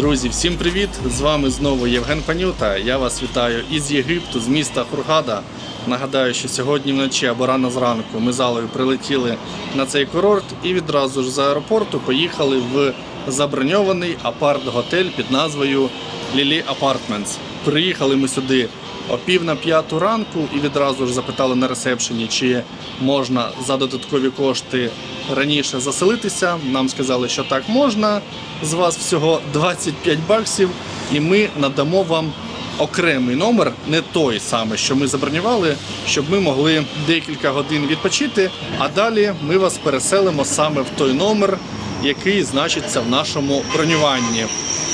Друзі, всім привіт! З вами знову Євген Панюта. Я вас вітаю із Єгипту, з міста Хургада. Нагадаю, що сьогодні вночі або рано зранку ми залою прилетіли на цей курорт і відразу ж з аеропорту поїхали в заброньований апарт-готель під назвою Лілі Апартментс. Приїхали ми сюди о пів на п'яту ранку і відразу ж запитали на ресепшені, чи можна за додаткові кошти раніше заселитися. Нам сказали, що так можна. З вас всього 25 баксів, і ми надамо вам окремий номер, не той самий, що ми забронювали, щоб ми могли декілька годин відпочити. А далі ми вас переселимо саме в той номер, який значиться в нашому бронюванні.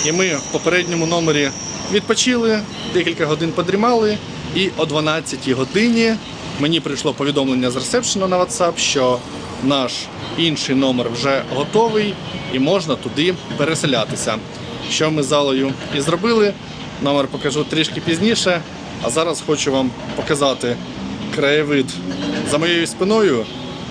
І ми в попередньому номері відпочили, декілька годин подрімали, і о 12 годині мені прийшло повідомлення з ресепшену на WhatsApp, що наш інший номер вже готовий і можна туди переселятися. Що ми з залою і зробили. Номер покажу трішки пізніше. А зараз хочу вам показати краєвид за моєю спиною.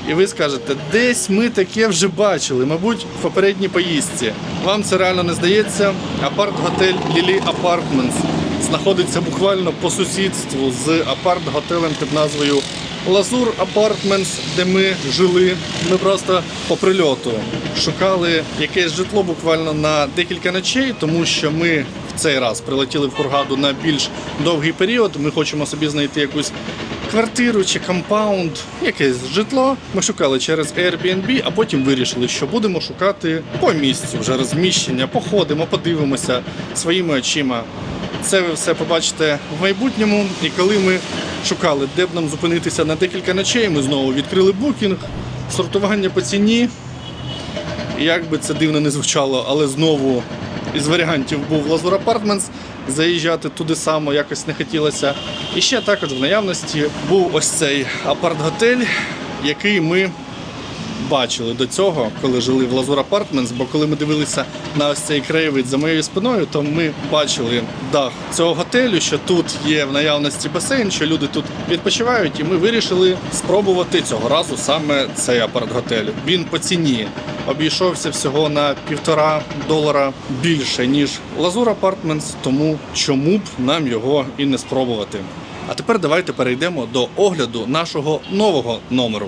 І ви скажете, десь ми таке вже бачили, мабуть, в попередній поїздці. Вам це реально не здається. Апарт-готель Лілі Апартментс знаходиться буквально по сусідству з апарт-готелем під назвою Лазур Апартментс, де ми жили. Ми просто по прильоту шукали якесь житло буквально на декілька ночей, тому що ми цей раз прилетіли в Хургаду на більш довгий період. Ми хочемо собі знайти якусь квартиру чи компаунд, якесь житло. Ми шукали через Airbnb, а потім вирішили, що будемо шукати по місцю вже розміщення, походимо, подивимося своїми очима. Це ви все побачите в майбутньому. І коли ми шукали, де б нам зупинитися на декілька ночей, ми знову відкрили букінг, сортування по ціні. Як би це дивно не звучало, але знову із варіантів був Лазур Апартментс. Заїжджати туди само якось не хотілося. І ще також в наявності був ось цей апарт-готель, який ми бачили до цього, коли жили в Лазур Апартментс, бо коли ми дивилися на ось цей краєвид за моєю спиною, то ми бачили дах цього готелю, що тут є в наявності басейн, що люди тут відпочивають, і ми вирішили спробувати цього разу саме цей апарт-готель. Він по ціні обійшовся всього на півтора долара більше, ніж Лазур Апартментс, тому чому б нам його і не спробувати. А тепер давайте перейдемо до огляду нашого нового номеру.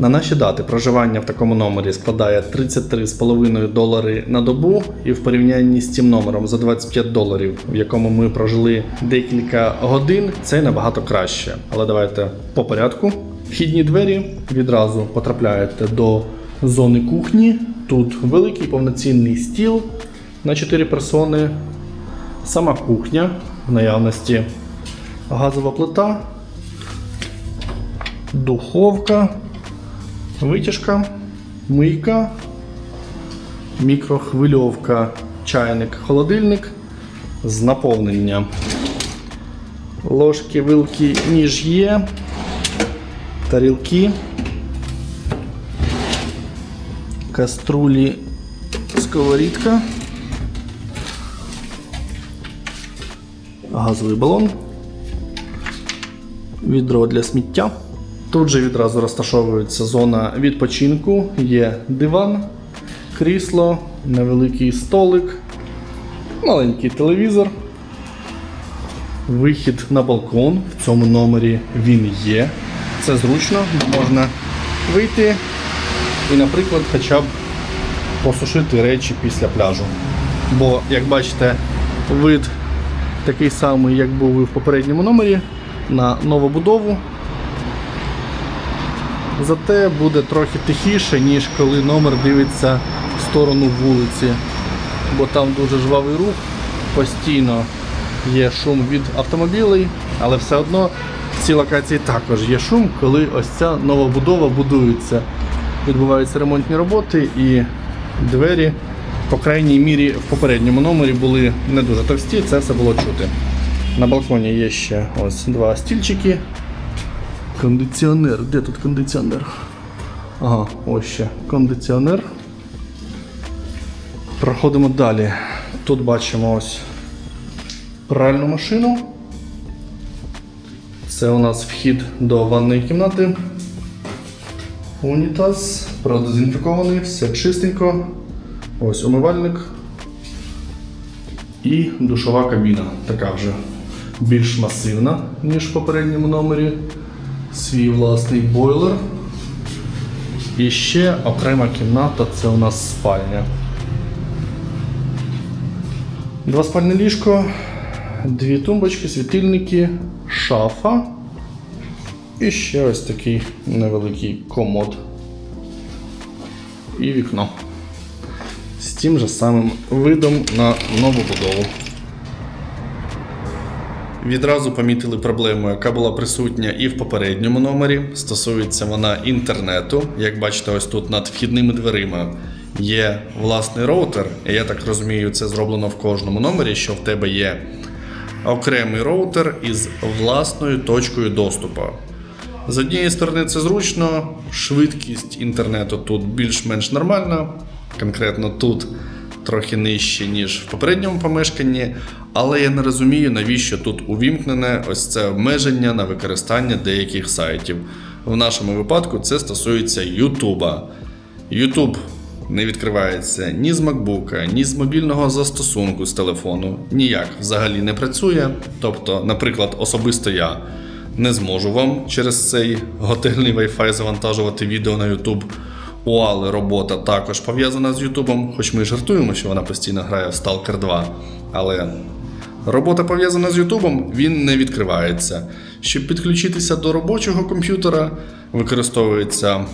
На наші дати проживання в такому номері складає 33,5 долари на добу, і в порівнянні з цим номером за 25 доларів, в якому ми прожили декілька годин, це набагато краще. Але давайте по порядку. Вхідні двері відразу потрапляєте до зони кухні. Тут великий повноцінний стіл на 4 персони. Сама кухня в наявності газова плита, духовка. Витяжка, мийка, мікрохвильовка, чайник, холодильник з наповнення. Ложки, вилки, ніж є, тарілки, каструлі, сковорідка, газовий балон, відро для сміття. Тут же відразу розташовується зона відпочинку, є диван, крісло, невеликий столик, маленький телевізор, вихід на балкон. В цьому номері він є. Це зручно, можна вийти і, наприклад, хоча б посушити речі після пляжу. Бо, як бачите, вид такий самий, як був і в попередньому номері, на новобудову. Зате буде трохи тихіше, ніж коли номер дивиться в сторону вулиці, бо там дуже жвавий рух, постійно є шум від автомобілей, але все одно в цій локації також є шум, коли ось ця новобудова будується. Відбуваються ремонтні роботи і двері, по крайній мірі, в попередньому номері були не дуже товсті, це все було чути. На балконі є ще ось два стільчики. Кондиціонер. Де тут кондиціонер? Ага, ось ще кондиціонер. Проходимо далі. Тут бачимо ось пральну машину. Це у нас вхід до ванної кімнати. Унітаз, продезінфікований, все чистенько. Ось умивальник. І душова кабіна, така вже більш масивна, ніж в попередньому номері. Свій власний бойлер. І ще окрема кімната це у нас спальня. Два спальне ліжко, дві тумбочки, світильники, шафа. І ще ось такий невеликий комод. І вікно. З тим же самим видом на нову будову. Відразу помітили проблему, яка була присутня і в попередньому номері. Стосується вона інтернету. Як бачите, ось тут над вхідними дверима є власний роутер. І я так розумію, це зроблено в кожному номері, що в тебе є окремий роутер із власною точкою доступу. З однієї сторони, це зручно, швидкість інтернету тут більш-менш нормальна. Конкретно тут трохи нижче, ніж в попередньому помешканні, але я не розумію, навіщо тут увімкнене ось це обмеження на використання деяких сайтів. В нашому випадку це стосується Ютуба. YouTube не відкривається ні з MacBook, ні з мобільного застосунку з телефону. Ніяк взагалі не працює. Тобто, наприклад, особисто я не зможу вам через цей готельний Wi-Fi завантажувати відео на YouTube. У Али робота також пов'язана з Ютубом, хоч ми і жартуємо, що вона постійно грає в Stalker 2. Але робота пов'язана з Ютубом, він не відкривається. Щоб підключитися до робочого комп'ютера, використовується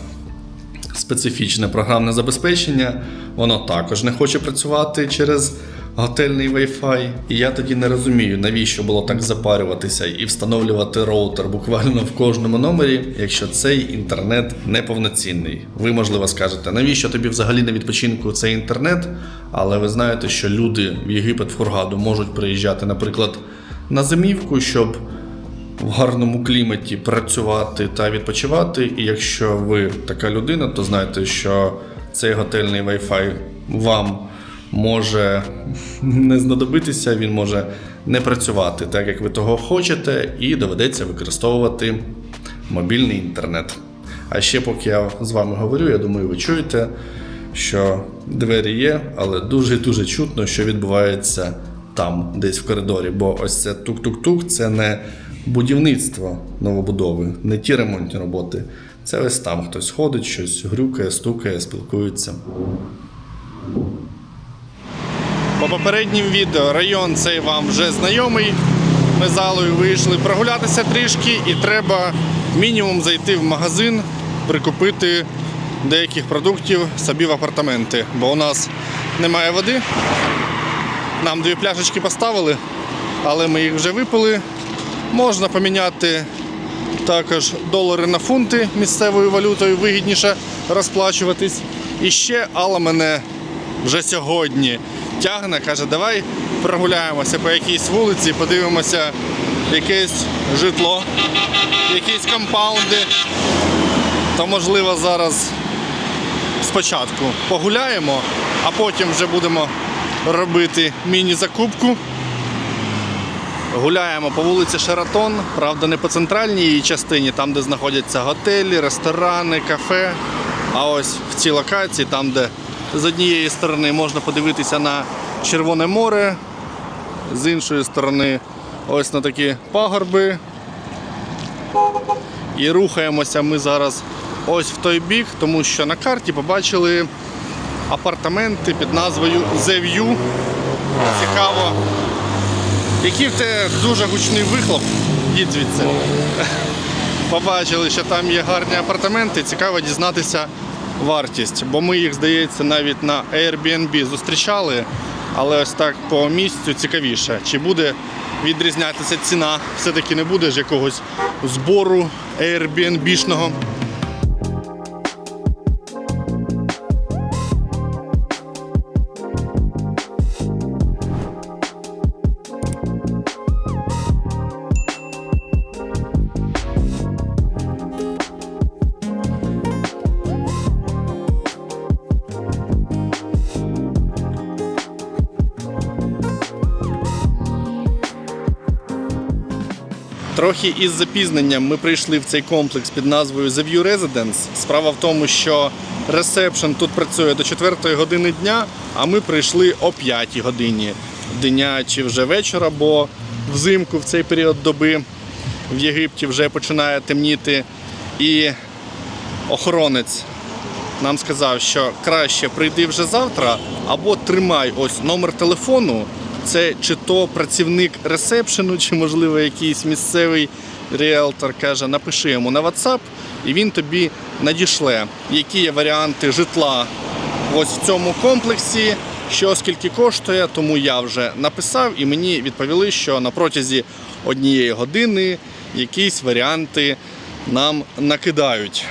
специфічне програмне забезпечення, воно також не хоче працювати через готельний Wi-Fi. І я тоді не розумію, навіщо було так запарюватися і встановлювати роутер буквально в кожному номері, якщо цей інтернет неповноцінний. Ви, можливо, скажете, навіщо тобі взагалі на відпочинку цей інтернет? Але ви знаєте, що люди в Єгипет в Хургаду можуть приїжджати, наприклад, на зимівку, щоб в гарному кліматі працювати та відпочивати. І якщо ви така людина, то знайте, що цей готельний Wi-Fi вам може не знадобитися, він може не працювати так, як ви того хочете, і доведеться використовувати мобільний інтернет. А ще поки я з вами говорю, я думаю, ви чуєте, що двері є, але дуже-дуже чутно, що відбувається там, десь в коридорі. Бо ось це тук-тук-тук це не будівництво новобудови, не ті ремонтні роботи. Це ось там хтось ходить, щось грюкає, стукає, спілкується. По попереднім відео район цей вам вже знайомий. Ми залою вийшли прогулятися трішки, і треба мінімум зайти в магазин, прикупити деяких продуктів собі в апартаменти, бо у нас немає води. Нам дві пляшечки поставили, але ми їх вже випили. Можна поміняти також долари на фунти місцевою валютою, вигідніше розплачуватись. І ще Алла мене вже сьогодні тягне, каже, давай прогуляємося по якійсь вулиці, подивимося якесь житло, якісь компаунди. То можливо зараз спочатку погуляємо, а потім вже будемо робити міні-закупку. Гуляємо по вулиці Шератон, правда, не по центральній її частині, там, де знаходяться готелі, ресторани, кафе. А ось в цій локації, там, де з однієї сторони можна подивитися на Червоне море, з іншої сторони ось на такі пагорби. І рухаємося ми зараз ось в той бік, тому що на карті побачили апартаменти під назвою The View. Цікаво, який тебе дуже гучний вихлоп, їдь звідси. Побачили, що там є гарні апартаменти, цікаво дізнатися вартість, бо ми їх, здається, навіть на Airbnb зустрічали, але ось так по місцю цікавіше. Чи буде відрізнятися ціна? Все-таки не буде ж якогось збору Airbnb-шного. Трохи із запізненням ми прийшли в цей комплекс під назвою The View Residence. Справа в тому, що ресепшн тут працює до 4 години дня, а ми прийшли о 5 годині. дня чи вже вечора, бо взимку в цей період доби в Єгипті вже починає темніти. І охоронець нам сказав, що краще прийди вже завтра, або тримай ось номер телефону. Це чи то працівник ресепшену, чи можливо якийсь місцевий ріелтор каже, напиши йому на WhatsApp, і він тобі надішле, які є варіанти житла ось в цьому комплексі, що скільки коштує, тому я вже написав, і мені відповіли, що на протязі однієї години якісь варіанти нам накидають.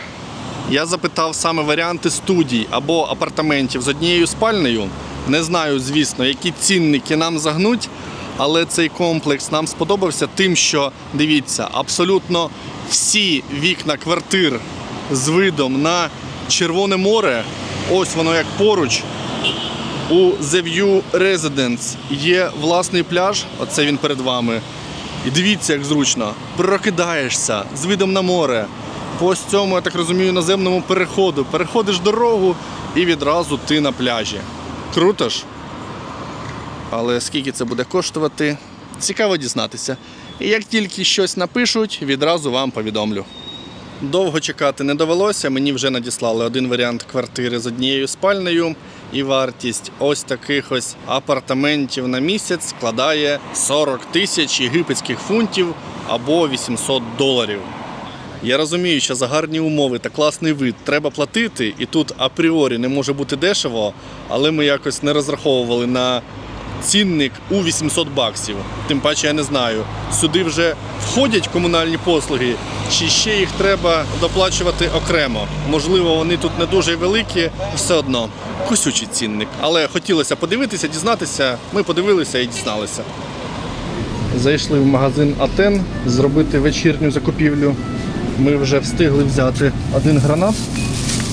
Я запитав саме варіанти студій або апартаментів з однією спальнею. Не знаю, звісно, які цінники нам загнуть, але цей комплекс нам сподобався тим, що дивіться, абсолютно всі вікна квартир з видом на Червоне море. Ось воно як поруч. У The View Residence є власний пляж, оце він перед вами. І дивіться, як зручно. Прокидаєшся з видом на море. По ось цьому, я так розумію, наземному переходу. Переходиш дорогу і відразу ти на пляжі. Круто ж? Але скільки це буде коштувати, цікаво дізнатися. І як тільки щось напишуть, відразу вам повідомлю. Довго чекати не довелося. Мені вже надіслали один варіант квартири з однією спальнею, і вартість ось таких ось апартаментів на місяць складає 40 тисяч єгипетських фунтів або 800 доларів. Я розумію, що за гарні умови та класний вид треба платити, і тут апріорі не може бути дешево, але ми якось не розраховували на цінник у 800 баксів. Тим паче я не знаю, сюди вже входять комунальні послуги, чи ще їх треба доплачувати окремо. Можливо, вони тут не дуже великі, все одно кусючий цінник. Але хотілося подивитися, дізнатися. Ми подивилися і дізналися. Зайшли в магазин Атен зробити вечірню закупівлю. Ми вже встигли взяти один гранат,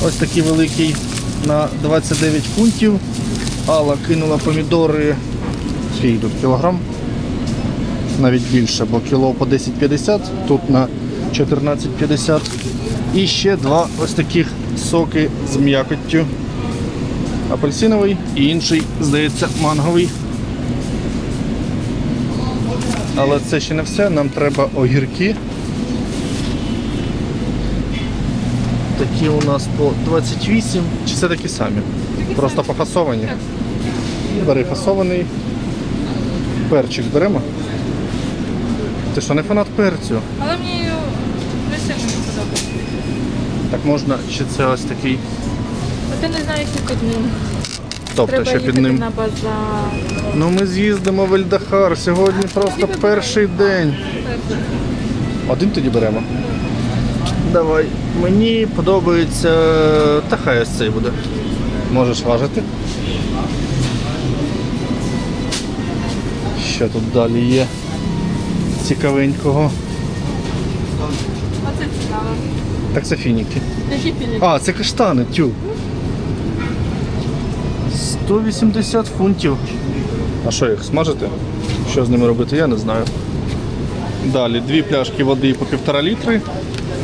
ось такий великий на 29 фунтів. Алла кинула помідори скільки тут кілограм, навіть більше, бо кіло по 10,50, тут на 14,50. І ще два ось таких соки з м'якоттю. Апельсиновий і інший, здається, манговий. Але це ще не все, нам треба огірки. Такі у нас по 28. Чи це такі самі? Просто пофасовані? Бери фасований. Перчик беремо. Ти що, не фанат перцю? Але мені не сильно не подобається. Так можна, чи це ось такий. А ти не знаєш, що під ним. Тобто, Треба що їхати під ним. на базар. Ну ми з'їздимо в Ельдахар. Сьогодні просто перший день. Один тоді беремо. Давай. Мені подобається. Та хай ось цей буде. Можеш важити. Що тут далі є? Цікавенького. Оце цікаво. Так це фініки. А, це каштани, тю. 180 фунтів. А що їх смажити? Що з ними робити, я не знаю. Далі дві пляшки води по півтора літри.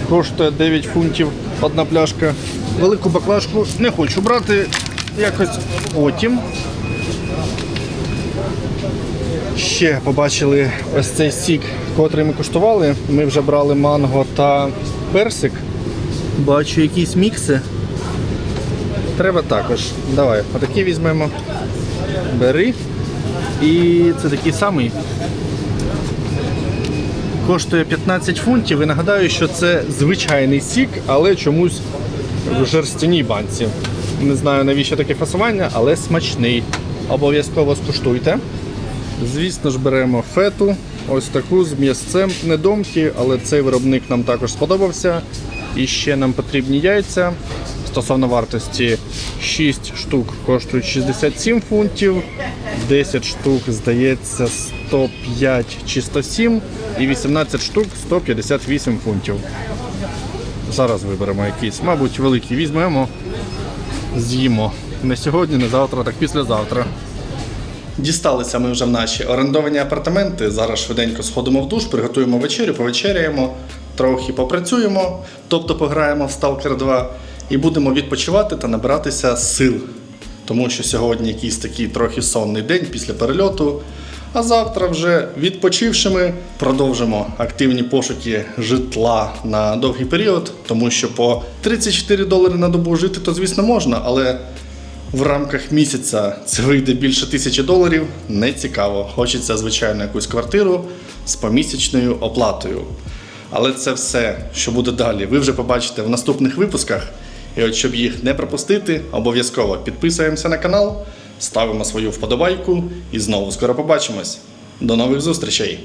Коштує 9 фунтів одна пляшка. Велику баклажку не хочу брати якось потім. Ще побачили ось цей сік, котрий ми куштували. Ми вже брали манго та персик. Бачу якісь мікси. Треба також. Давай, отакі візьмемо. Бери. І це такий самий. Коштує 15 фунтів і нагадаю, що це звичайний сік, але чомусь в жерстяній банці. Не знаю навіщо таке фасування, але смачний. Обов'язково скуштуйте. Звісно ж, беремо фету, ось таку з м'ясцем, не домки, але цей виробник нам також сподобався. І ще нам потрібні яйця. Стосовно вартості 6 штук коштують 67 фунтів, 10 штук, здається, 105 чи 107, і 18 штук 158 фунтів. Зараз виберемо якийсь, мабуть, великий візьмемо, з'їмо. Не сьогодні, не завтра, так післязавтра. Дісталися ми вже в наші орендовані апартаменти. Зараз швиденько сходимо в душ, приготуємо вечерю, повечеряємо, трохи попрацюємо, тобто пограємо в Stalker 2 і будемо відпочивати та набиратися сил. тому що сьогодні якийсь такий трохи сонний день після перельоту. А завтра вже відпочившими продовжимо активні пошуки житла на довгий період, тому що по 34 долари на добу жити, то звісно можна, але в рамках місяця це вийде більше тисячі доларів. Не цікаво. Хочеться, звичайно, якусь квартиру з помісячною оплатою. Але це все, що буде далі, ви вже побачите в наступних випусках. І от щоб їх не пропустити, обов'язково підписуємося на канал, ставимо свою вподобайку і знову скоро побачимось. До нових зустрічей!